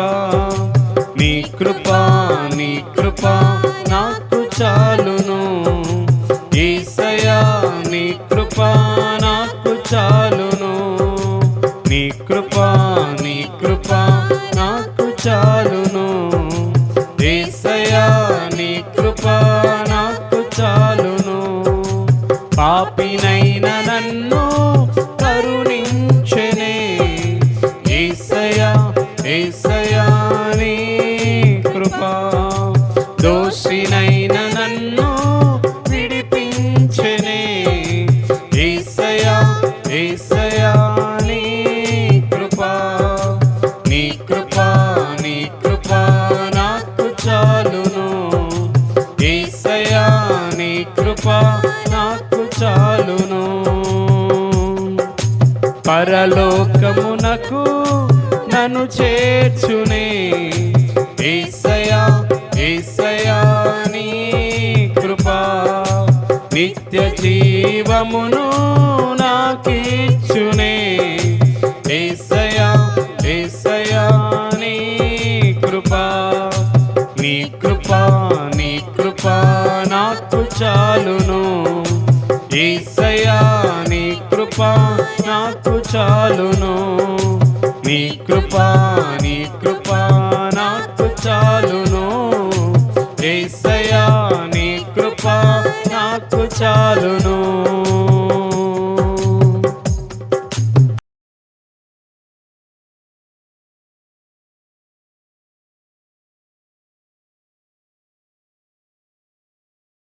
కృపా నీ కృప నీ కృపా నాకు చాలును. ఈసయా నీ కృపా నాకు చాలును. నీ కృప నీ కృపా నాకు చాలును. ఏసయా నీ కృపా నాకు చాలును. పాపినైన నన్ను కరుణించనే. ఏసయా ఏసయా ఏసయా ఏసయా నీ కృప నీ కృప నీ కృప నాకు చాలును. ఏసయా నీ కృప నాకు చాలును. పరలోకమునకు నన్ను చేర్చునే. ఏసయా ఏసయా నీ కృప నిత్య జీవమును కృప నీ కృపా నీ కృపా నాకు చాలును. ఈసయా నీ కృపా నాకు చాలును. నీ కృపా నీ కృపా నాకు చాలును. ఏసయా నీ కృపా నాకు చాలును.